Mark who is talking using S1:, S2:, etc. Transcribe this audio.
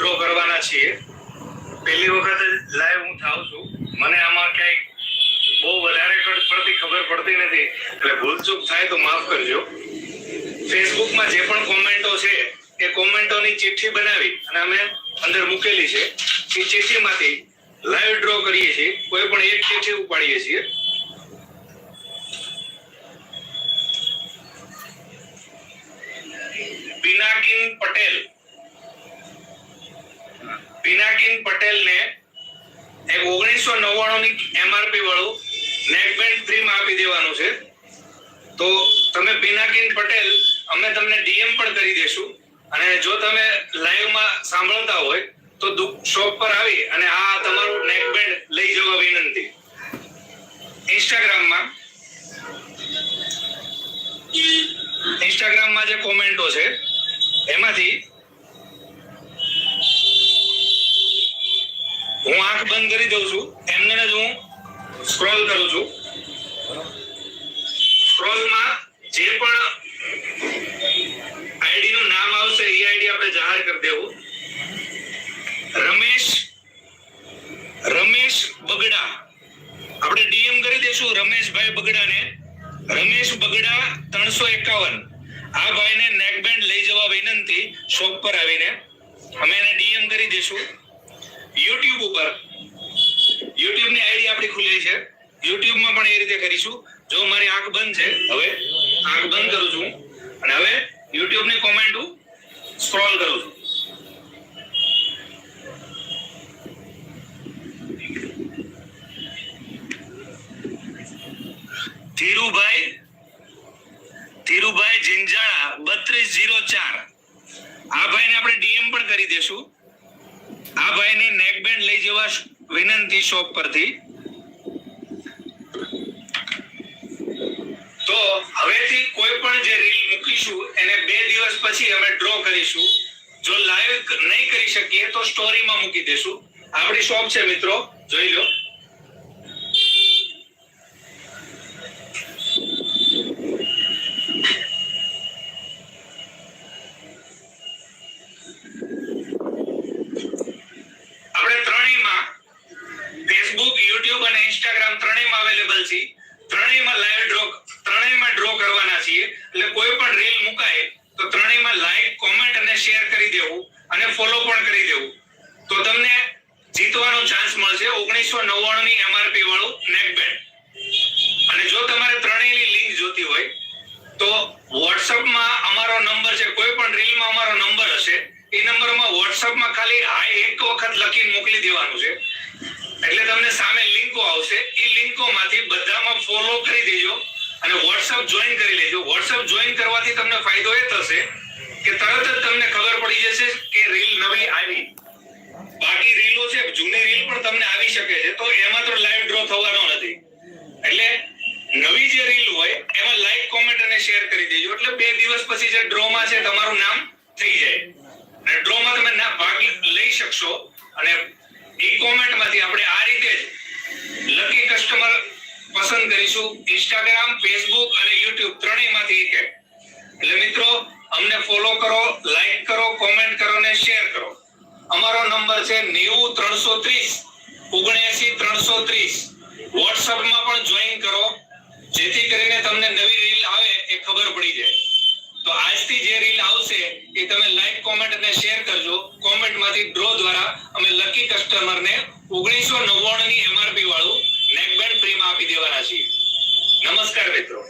S1: Draw કરવાના છીએ. પહેલી વખત લાઈવ હું થાઉં છું. મને આમાં ક્યાંય બહુ વધારે પડતી ખબર પડતી નથી. એટલે ભૂલચૂક થાય તો માફ કરજો. ફેસબુકમાં જે પણ કોમેન્ટો છે, એ કોમેન્ટોની ચિઠ્ઠી બનાવી અને અમે અંદર મૂકેલી છે. એ ચિઠ્ઠીમાંથી લાઈવ ડ્રો કરીએ છીએ. કોઈ પણ એક ચિઠ્ઠી ઉપાડીએ છીએ. પિનાકિન પટેલ. પિનાકિન પટેલને એક ઓગણીસો નવ્વાણું ની એમઆરપી વાળું નેકબેન્ડ ફ્રી માં આપી દેવાનું છે. તો તમે પિનાકિન પટેલ, અમે તમને ડીએમ પણ કરી દેશું. અને જો તમે લાઈવમાં સાંભળતા હોય, તો શોપ પર આવી અને આ તમારું નેકબેન્ડ લઈ જવા વિનંતી. ઇન્સ્ટાગ્રામમાં ઇન્સ્ટાગ્રામમાં જે કોમેન્ટો છે, એમાંથી હું આંખ બંધ કરી દઉં છું, એમને જ હું સ્ક્રોલ કરું છું. સ્ક્રોલમાં જે પણ આઈડી નું નામ આવશે, એ આઈડી આપણે જાહેર કરી દેવું. રમેશ રમેશ બગડા. આપણે ડીએમ કરી દઈશું રમેશભાઈ બગડાને. રમેશ બગડા ત્રણસો એકાવન. આ ભાઈને નેકબેન્ડ લઈ જવા વિનંતી શોપ પર આવીને. અમે એને ડીએમ કરી દઈશું. યુટ્યુબ ઉપર. યુટ્યુબની આઈડી આપણી ખુલી છે. યુટ્યુબમાં પણ એ રીતે કરીશું. જો મારી આંખ બંધ છે, હવે આંખ બંધ કરું છું. અને હવે યુટ્યુબની કોમેન્ટ હું સ્ક્રોલ કરું છું. ધીરુભાઈ ધીરુભાઈ જિંજાળા બત્રીસ જીરો ચાર. આ ભાઈને આપણે ડીએમ પણ કરી દેશું. આ ભાઈને નેકબેન્ડ લઈ જવા વિનંતી શોપ પરથી. તો હવેથી કોઈ પણ જે રીલ મૂકીશું, એને બે દિવસ પછી અમે ડ્રો કરીશું. જો લાઈવ નહીં કરી શકીએ તો સ્ટોરીમાં મૂકી દેશું. આપણી શોપ છે મિત્રો, જોઈ લો આપણે ત્રણેયમાં ફેસબુક યુટ્યુબ અને ઇન્સ્ટાગ્રામ ત્રણેયમાં અવેલેબલ છે ત્રણેયમાં લાઈવ ડ્રો ત્રણેયમાં ડ્રો કરવાના છીએ. એટલે કોઈ પણ રીલ મુકાય, તો ત્રણેયમાં લાઈક કોમેન્ટ અને શેર કરી દેવું અને ફોલો પણ કરી દેવું. તો તમને જીતવાનો ચાન્સ મળશે ઓગણીસો નવ્વાણું ની એમઆરપી વાળું નેકબેન્ડ અને જો તમારે ત્રણેયની લિંક જોતી હોય, તો વોટ્સઅપમાં અમારો નંબર છે, કોઈ પણ રીલમાં અમારો નંબર હશે. એ નંબરમાં વોટ્સઅપમાં ખાલી આ એક વખત લખીને મોકલી દેવાનું છે. એટલે તમને સામે લિંકો આવશે. એ લિંકોમાંથી બધામાં ફોલો કરી દેજો અને વોટ્સઅપ જોઈન કરી લેજો. વોટ્સઅપ જોઈન કરવાથી તમને ફાયદો એ થશે કે તરત જ તમને ખબર પડી જશે કે રીલ નવી આવી. બાકી રીલો છે, જૂની રીલ પણ તમને આવી શકે છે. તો એમાં તો લાઈવ ડ્રો થવાનો નથી. એટલે નવી જે રીલ હોય, એમાં લાઈક કોમેન્ટ અને શેર કરી દેજો. એટલે બે દિવસ પછી જે ડ્રોમાં છે, તમારું નામ થઈ જાય. અને ડ્રોમાં તમે ભાગ લઈ શકશો. અને ઈ કોમેન્ટમાંથી આપણે આ રીતે જ લકી કસ્ટમર પસંદ કરીશું. ઇન્સ્ટાગ્રામ ફેસબુક અને યુટ્યુબ ત્રણેયમાંથી એક. એટલે મિત્રો, અમને ફોલો કરો લાઈક કરો કોમેન્ટ કરો ને શેર કરો. અમારો નંબર છે નેવું ત્રણસો ત્રીસ, ઓગણએસી ત્રણસો ત્રીસ. વોટ્સઅપમાં પણ જોઈન કરો. જેથી કરીને તમને નવી રીલ આવે એ ખબર પડી જાય. તો આજથી જે રીલ આવશે એ તમે લાઈક કોમેન્ટ અને શેર કરજો. કોમેન્ટમાંથી ડ્રો દ્વારા અમે લકી કસ્ટમરને ઓગણીસો નવ્વાણું ની એમઆરપી વાળું નેકબેન્ડ ફ્રીમાં આપી દેવાના છીએ. નમસ્કાર મિત્રો.